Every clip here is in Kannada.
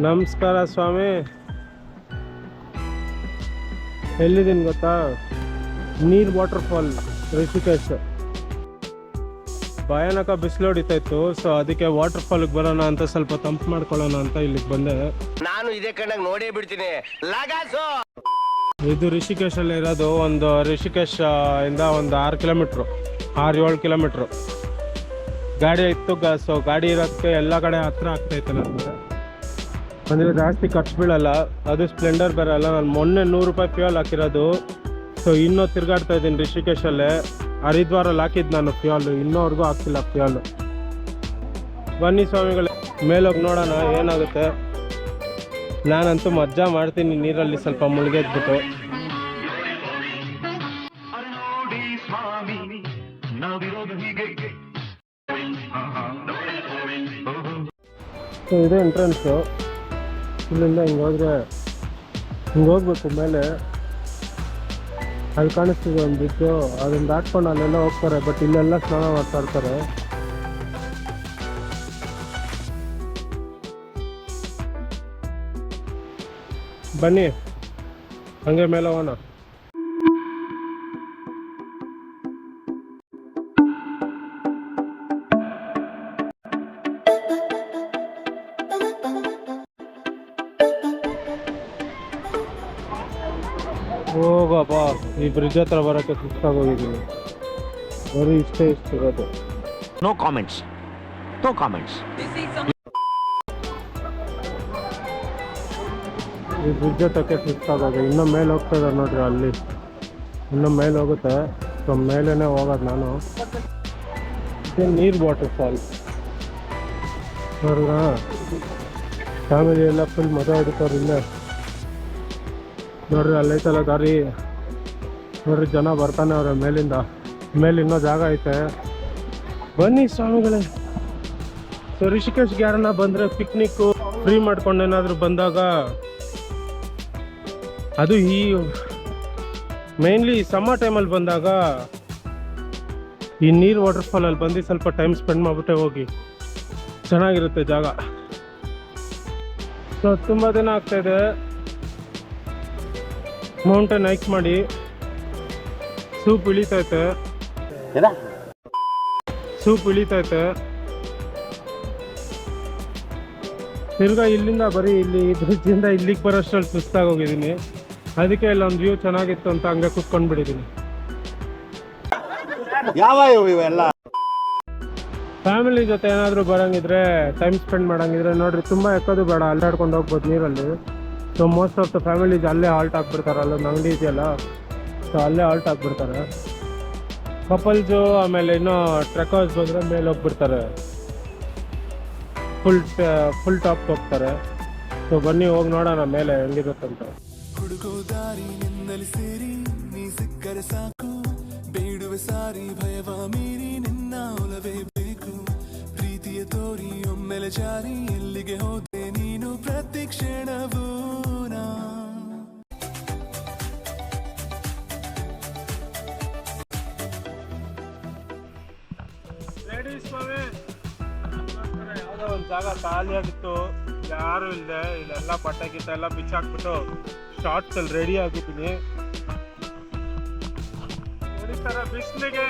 ನಮಸ್ಕಾರ ಸ್ವಾಮಿ. ಎಲ್ಲಿದ್ದೀನಿ ಗೊತ್ತಾ? ನೀರ್ ವಾಟರ್ ಫಾಲ್ ಋಷಿಕೇಶ್ ಭಯಾನಕ ಬಿಸಿಲು ಹೊಡಿತಾಯಿತ್ತು ಸೊ ಅದಕ್ಕೆ ವಾಟರ್ ಫಾಲ್ಗೆ ಬರೋಣ ಅಂತ ಸ್ವಲ್ಪ ತಂಪು ಮಾಡ್ಕೊಳ್ಳೋಣ ಅಂತ ಇಲ್ಲಿಗೆ ಬಂದೆ. ನಾನು ಇದೇ ಕಣ್ಣಾಗ ನೋಡೇ ಬಿಡ್ತೀನಿ. ಇದು ಋಷಿಕೇಶಲ್ಲಿ ಇರೋದು ಒಂದು ರಿಷಿಕೇಶ್ ಇಂದ ಒಂದು ಆರು ಕಿಲೋಮೀಟ್ರು ಆರು ಏಳು ಕಿಲೋಮೀಟ್ರು. ಗಾಡಿ ಇತ್ತು ಸೊ ಗಾಡಿ ಇರೋದಕ್ಕೆ ಎಲ್ಲ ಕಡೆ ಹತ್ರ ಆಗ್ತೈತೆ ನನಗೆ. ಅಂದರೆ ಜಾಸ್ತಿ ಖರ್ಚು ಬೀಳಲ್ಲ. ಅದು ಸ್ಪ್ಲೆಂಡರ್ ಬರಲ್ಲ ನಾನು ಮೊನ್ನೆ ನೂರು ರೂಪಾಯಿ ಫ್ಯೂಯಲ್ ಹಾಕಿರೋದು. ಸೊ ಇನ್ನೂ ತಿರುಗಾಡ್ತಾ ಇದ್ದೀನಿ ರಿಷಿಕೇಶಲ್ಲೇ ಹರಿದ್ವಾರಲ್ಲಿ ಹಾಕಿದ್ದು ನಾನು ಫ್ಯೂಯಲ್ ಇನ್ನೂವರೆಗೂ ಹಾಕಿಲ್ಲ ಫ್ಯೂಯಲ್ ಬನ್ನಿ ಸ್ವಾಮಿಗಳೇ. ಮೇಲೋಗಿ ನೋಡೋಣ, ಏನಾಗುತ್ತೆ. ನಾನಂತೂ ಮಜ್ಜಾ ಮಾಡ್ತೀನಿ ನೀರಲ್ಲಿ ಸ್ವಲ್ಪ ಮುಳುಗೆದ್ಬಿಟ್ಟು. ಸೊ ಇದು ಎಂಟ್ರೆನ್ಸು ಇಲ್ಲಿಂದ ಹಿಂಗೆ ಹೋದ್ರೆ ಹಿಂಗೆ ಹೋಗ್ಬೇಕು ಮೇಲೆ. ಅಲ್ಲಿ ಕಾಣಿಸ್ತಿದೆ ಒಂದು ಬಿಟ್ಟು ಅದನ್ನ ದಾಟ್ಕೊಂಡು ಅಲ್ಲೆಲ್ಲ ಹೋಗ್ತಾರೆ ಬಟ್ ಇಲ್ಲೆಲ್ಲ ಸ್ನಾನ ಮಾಡ್ತಾ ಇರ್ತಾರೆ. ಬನ್ನಿ, ಹಂಗೆ ಮೇಲೆ ಹೋಗೋಣ ಹೋಗಪ್ಪ ಈ ಬ್ರಿಡ್ಜ್ ಹತ್ರ ಬರೋಕ್ಕೆ ಸುಸ್ತಾಗೋಗಿದ್ದೀನಿ. ಬರೀ ಇಷ್ಟೇ ಇಷ್ಟಿರೋದು ನೋ ಕಾಮೆಂಟ್ಸ್ ನೋ ಕಾಮೆಂಟ್ಸ್ ಈ ಬ್ರಿಡ್ಜ್ ಹತ್ತಕ್ಕೆ ಸುಸ್ತಾಗೋದು. ಇನ್ನೂ ಮೇಲೆ ಹೋಗ್ತಾ ಇದ್ದಾರೆ ನೋಡ್ರಿ ಅಲ್ಲಿ. ಇನ್ನೂ ಮೇಲೆ ಹೋಗುತ್ತೆ. ಸೊ ಮೇಲೇ ಹೋಗೋದು ನಾನು. ನೀರು ವಾಟರ್ ಫಾಲ್ ನೋಡ್ರ ಫ್ಯಾಮಿಲಿ ಎಲ್ಲ ಫುಲ್ ಮಜಾ ಹೊಡಿತಾರೆ ಇಲ್ಲೇ. ನೋಡ್ರಿ ಅಲ್ಲೈತಲ್ಲ ದಾರಿ. ನೋಡ್ರಿ, ಜನ ಬರ್ತಾನೆ ಅವ್ರೆ ಮೇಲಿಂದ. ಮೇಲೆ ಇನ್ನೂ ಜಾಗ ಐತೆ. ಬನ್ನಿ ಸ್ವಾಮಿಗಳೇ. ಸೊ ರಿಷಿಕೇಶ್ ಯಾರನ್ನ ಬಂದರೆ ಪಿಕ್ನಿಕ್ಕು ಫ್ರೀ ಮಾಡ್ಕೊಂಡು ಏನಾದರೂ ಬಂದಾಗ ಅದು ಈ ಮೇನ್ಲಿ ಸಮ್ಮರ್ ಟೈಮಲ್ಲಿ ಬಂದಾಗ ಈ ನೀರು ಅಲ್ಲಿ ಬಂದು ಸ್ವಲ್ಪ ಟೈಮ್ ಸ್ಪೆಂಡ್ ಮಾಡಿಬಿಟ್ಟೆ ಹೋಗಿ. ಚೆನ್ನಾಗಿರುತ್ತೆ ಜಾಗ. ಸೊ ತುಂಬ ದಿನ ಆಗ್ತಾಯಿದೆ ಮೌಂಟೇನ್ ಹೈಕ್ ಮಾಡಿ ಸೂಪ್ ಇಳಿತೈತೆ. ಸೂಪ್ ಇಳಿತೈತೆ. ತಿರ್ಗಾ ಇಲ್ಲಿಂದ ಬರೀ ಇಲ್ಲಿ ಬ್ರಿಡ್ಜಿಂದ ಇಲ್ಲಿಗೆ ಬರೋಷ್ಟ್ರಲ್ಲಿ ಸುಸ್ತಾಗಿ ಹೋಗಿದ್ದೀನಿ. ಅದಕ್ಕೆ ಇಲ್ಲೊಂದು ವ್ಯೂ ಚೆನ್ನಾಗಿತ್ತು ಅಂತ ಹಂಗೆ ಕುತ್ಕೊಂಡ್ಬಿಟ್ಟಿದ್ದೀನಿ ಯಾವ ಇವೆಲ್ಲ? ಫ್ಯಾಮಿಲಿ ಜೊತೆ ಏನಾದರೂ ಬರಂಗಿದ್ರೆ ಟೈಮ್ ಸ್ಪೆಂಡ್ ಮಾಡಂಗಿದ್ರೆ ನೋಡ್ರಿ ತುಂಬ ಎಕ್ಕೋದು ಬೇಡ ಅಲ್ಲಾಡ್ಕೊಂಡು ಹೋಗ್ಬೋದು ನೀರಲ್ಲಿ. So most of the families ಅಲ್ಲೇ ಹಾಲ್ಟ್ ಆಗ್ಬಿಡ್ತಾರೆ. ಅಲ್ಲೊಂದು ಅಂಗಡಿ ಇದೆಯಲ್ಲ ಸೊ ಅಲ್ಲೇ ಹಾಲ್ಟ್ ಆಗ್ಬಿಡ್ತಾರೆ. ಕಪಲ್ಸು ಆಮೇಲೆ ಇನ್ನೂ ಟ್ರೆಕರ್ಸ್ ಬಂದರೆ ಮೇಲೆ ಹೋಗ್ಬಿಡ್ತಾರೆ. ಫುಲ್ ಫುಲ್ ಟಾಪ್ ಹೋಗ್ತಾರೆ. ಸೊ ಬನ್ನಿ, ಹೋಗಿ ನೋಡೋಣ ಮೇಲೆ ಹೆಂಗಿರುತ್ತಂತ ಹುಡುಗೋ ದಾರಿ ನಿನ್ನಲ್ಲಿ ಸೇರಿ, ನೀ ಸಿಕ್ಕರೆ ಸಾಕು. ಬೇಡುವೆ ಸಾರಿ, ಭಯವ ಮೀರಿ, ನಿನ್ನ ಒಲವೇ ಬೇಕು. ಪ್ರೀತಿಯ ತೋರಿ, ಒಮ್ಮೆಲೆ ಜಾರಿ, ಎಲ್ಲಿಗೆ ಹೋದ ಪ್ರತಿ ಕ್ಷಣವೂ ಯಾವುದೋ ಒಂದು ಜಾಗ ಖಾಲಿಯಾಗಿತ್ತು ಯಾರು ಇಲ್ಲದೆ ಇಲ್ಲೆಲ್ಲ ಬಟ್ಟೆ ಗಿಟ್ಟ ಎಲ್ಲ ಬಿಚ್ಚಾಕ್ಬಿಟ್ಟು ಶಾರ್ಟ್ಸ್ ಅಲ್ಲಿ ರೆಡಿ ಆಗಿದ್ದೀನಿ. ಬಿಸಿಲಿಗೆ.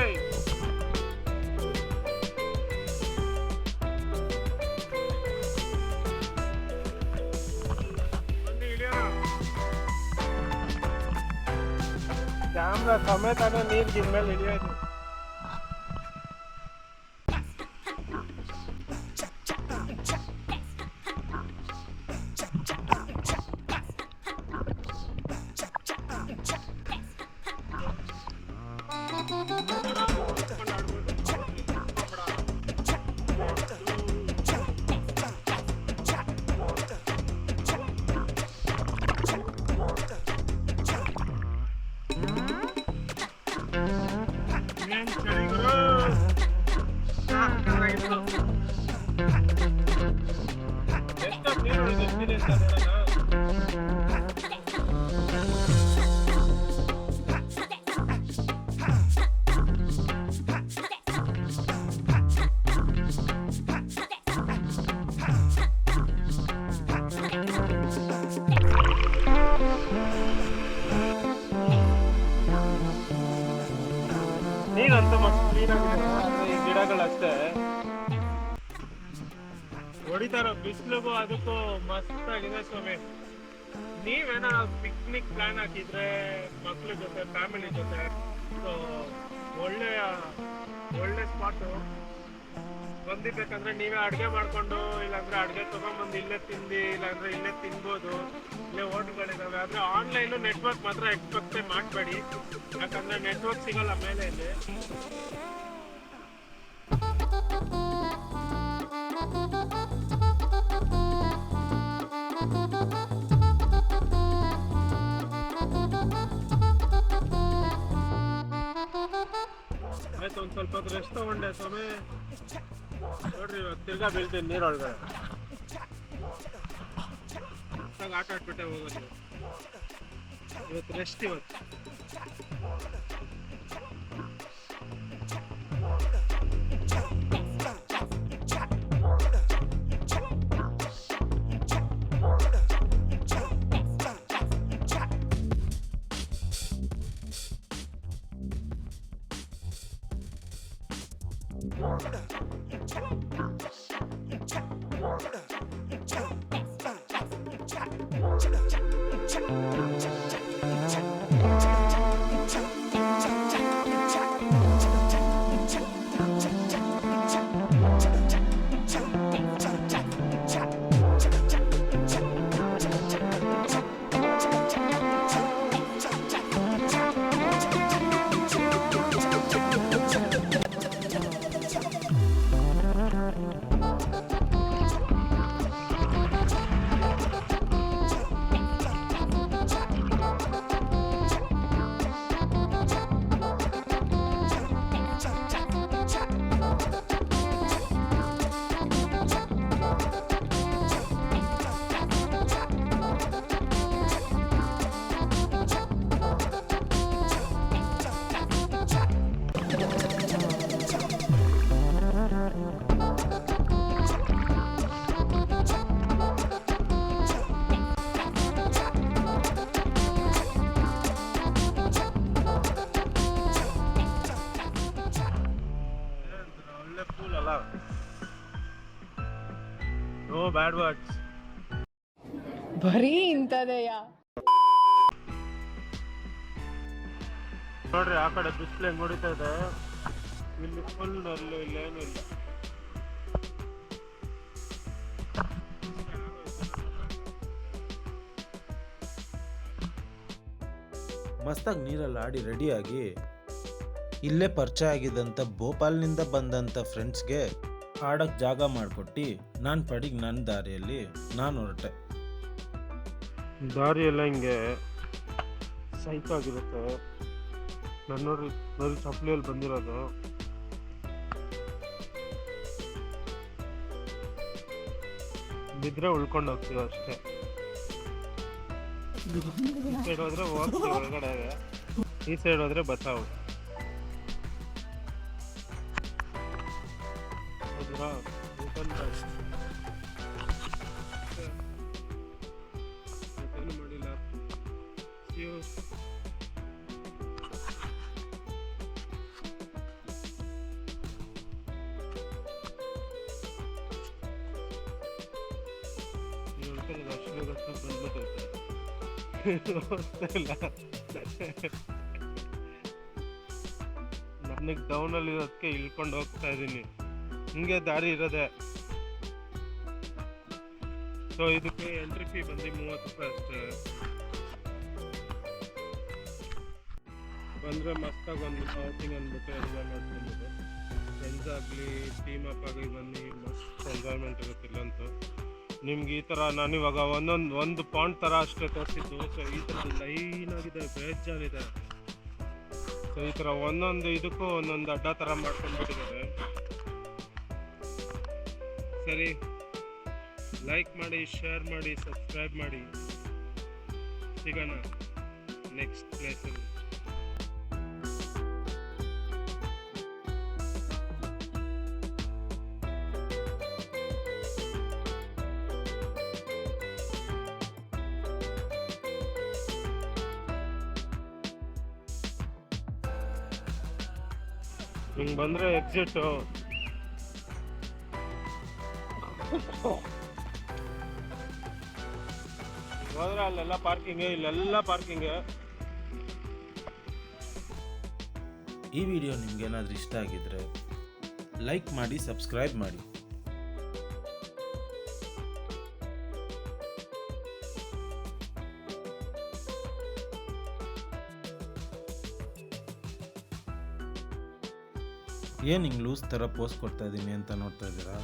Hamza, Samet અને નીર ગિરને લઈ આવ્યા છે ಗಿಡಗಳಷ್ಟೇ. ಹೊಡಿತಾರ ಬಿಸಿಲಿಗೂ ಅದಕ್ಕೂ ಮಸ್ತ್ ಆಗಿದೆ ಸ್ವಾಮಿ. ನೀವೇನ ಪಿಕ್ನಿಕ್ ಪ್ಲಾನ್ ಹಾಕಿದ್ರೆ ಮಕ್ಳ ಜೊತೆ ಫ್ಯಾಮಿಲಿ ಜೊತೆ ಒಳ್ಳೆಯ, ಒಳ್ಳೆ ಸ್ಪಾಟು ಬಂದಿರ್ಬೇಕಂದ್ರೆ ನೀವೇ ಅಡುಗೆ ಮಾಡ್ಕೊಂಡು, ಇಲ್ಲಾಂದ್ರೆ ಅಡುಗೆ ತೊಗೊಂಬಂದು ಇಲ್ಲೇ ತಿಂದು, ಇಲ್ಲಾಂದ್ರೆ ಇಲ್ಲೇ ತಿನ್ಬೋದು. ಆದ್ರೆ ಆನ್ಲೈನು ನೆಟ್ವರ್ಕ್ ಮಾತ್ರ ಎಕ್ಸ್ಪೆಕ್ಟೇ ಮಾಡಬೇಡಿ. ಯಾಕಂದ್ರೆ ನೆಟ್ವರ್ಕ್ ಸಿಗಲ್ಲ ಮೇಲೆ ಇಲ್ಲಿ. ಆಯ್ತು, ಒಂದು ಸ್ವಲ್ಪ ರೆಸ್ಟ್ ತಗೊಂಡೆ ಸ್ವಾಮಿ. ನೋಡ್ರಿ, ಇವಾಗ ತಿರ್ಗಾ ಬೀಳ್ತೀನಿ ನೀರೊಳಗಡೆ. ಆಟ ಆಡ್ಬಿಟ್ಟೆ ಹೋಗೋದು. ಇವತ್ತು ರೆಸ್ಟ್ ಇವತ್ತು ನೋ ಬ್ಯಾಡ್ ವರ್ಡ್ಸ್. ಬರೀ ಇಂಥದೆಯಾ? ನೋಡ್ರಿ ಆ ಕಡೆ ಬಿಸಿಲು ಹೆಂಗ್ ಹೊಡಿತಾ ಇದೆ. ಇಲ್ಲಿ ಫುಲ್ ನಲ್ಲು ಇಲ್ಲೇನು ಇಲ್ಲ. ಮಸ್ತಾಗಿ ನೀರಲ್ಲಿ ಆಡಿ ರೆಡಿಯಾಗಿ ಇಲ್ಲೇ ಪರಿಚಯ ಆಗಿದ್ದಂಥ ಭೋಪಾಲ್ನಿಂದ ಬಂದಂಥ ಫ್ರೆಂಡ್ಸ್ಗೆ ಆಡೋಕ್ಕೆ ಜಾಗ ಮಾಡಿಕೊಟ್ಟು ನಾನು ಪಡಿಗೆ ನನ್ನ ದಾರಿಯಲ್ಲಿ ನಾನು ಹೊರಟೆ. ದಾರಿಯೆಲ್ಲ ಹಿಂಗೆ ಸೈಕ್ ಆಗಿರುತ್ತೆ. ನಾನು ನೋಡಿ ಚಪ್ಪಲಿಯಲ್ಲಿ ಬಂದಿರೋದು. ಬಿದ್ದರೆ ಉಳ್ಕೊಂಡು ಹೋಗ್ತೀವಿ ಅಷ್ಟೇ. ಈ ಸೈಡ್ ಹೋದ್ರೆ ಹೋಗ್ತೀವಿ ಒಳಗಡೆ. ಈ ಸೈಡ್ ಹೋದ್ರೆ ಬಚಾವು ಹೌದ್ರಾ? ನನಗೆ ಡೌನಲ್ಲಿ ಇರೋದಕ್ಕೆ ಇಳ್ಕೊಂಡು ಹೋಗ್ತಾ ಇದ್ದೀನಿ ಹಿಂಗೆ ದಾರಿ ಇರೋದೆ. ಸೊ ಇದಕ್ಕೆ ಎಂಟ್ರಿ ಫೀ ಬಂದು ಮೂವತ್ತು ರೂಪಾಯಿ ಅಷ್ಟೇ. ಬಂದರೆ ಮಸ್ತಾಗಿ ಒಂದು ಔಟಿಂಗ್ ಅಂದ್ಬಿಟ್ಟು ಎಂಜಾಯ್ ಮಾಡ್ಕೊಂಬೋದು ಫ್ರೆಂಡ್ಸ್ ಆಗಲಿ ಟೀಮ್ ಅಪ್ ಆಗಲಿ ಬನ್ನಿ, ಮಸ್ತ್ ಎಂಜಾಯ್ಮೆಂಟ್ ಇರುತ್ತೆ ಇಲ್ಲಂತೂ. ನಿಮ್ಗೆ ಈ ಥರ ನಾನು ಇವಾಗ ಒಂದೊಂದು, ಒಂದು ಪಾಯಿಂಟ್ ಥರ ಅಷ್ಟೇ ತೋರಿಸಿದ್ದು. ಸೊ ಈ ಥರ ಲೈನ್ ಆಗಿದೆ ಸೊ ಈ ಥರ ಒಂದೊಂದು ಇದಕ್ಕೂ ಒಂದೊಂದು ಅಡ್ಡ ಥರ ಮಾಡ್ಕೊಂಡ್ಬಿಟ್ಟಿದ್ದಾರೆ. ಸರಿ ಲೈಕ್ ಮಾಡಿ ಶೇರ್ ಮಾಡಿ ಸಬ್ಸ್ಕ್ರೈಬ್ ಮಾಡಿ. ಸಿಗೋಣ ನೆಕ್ಸ್ಟ್ ಪ್ಲೇಸಲ್ಲಿ ಹಿಂಗ್ ಬಂದ್ರೆ ಎಕ್ಸಿಟ್ ಹೋದ್ರೆ ಅಲ್ಲೆಲ್ಲ ಪಾರ್ಕಿಂಗ್ ಇಲ್ಲೆಲ್ಲ ಪಾರ್ಕಿಂಗ್ ಈ ವಿಡಿಯೋ ನಿಮ್ಗೇನಾದ್ರೂ ಇಷ್ಟ ಆಗಿದ್ರೆ ಲೈಕ್ ಮಾಡಿ ಸಬ್ಸ್ಕ್ರೈಬ್ ಮಾಡಿ. ಏನು ಹಿಂಗೆ ಲೂಸ್ ಥರ ಪೋಸ್ಟ್ ಕೊಡ್ತಾ ಇದ್ದೀನಿ ಅಂತ ನೋಡ್ತಾ ಇದ್ದೀರಾ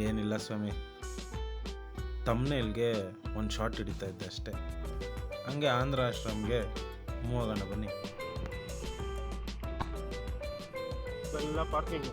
ಏನಿಲ್ಲ ಸ್ವಾಮಿ ತಮ್ನೇಲ್ಗೆ ಒಂದು ಶಾರ್ಟ್ ಹಿಡಿತಾ ಇದ್ದೆ ಅಷ್ಟೇ ಹಂಗೆ ಆಂಧ್ರ ಆಶ್ರಮ್ಗೆ ಮೂವ್ ಆಗೋಣ ಬನ್ನಿ ಎಲ್ಲ ಪಾರ್ಕಿಂಗ್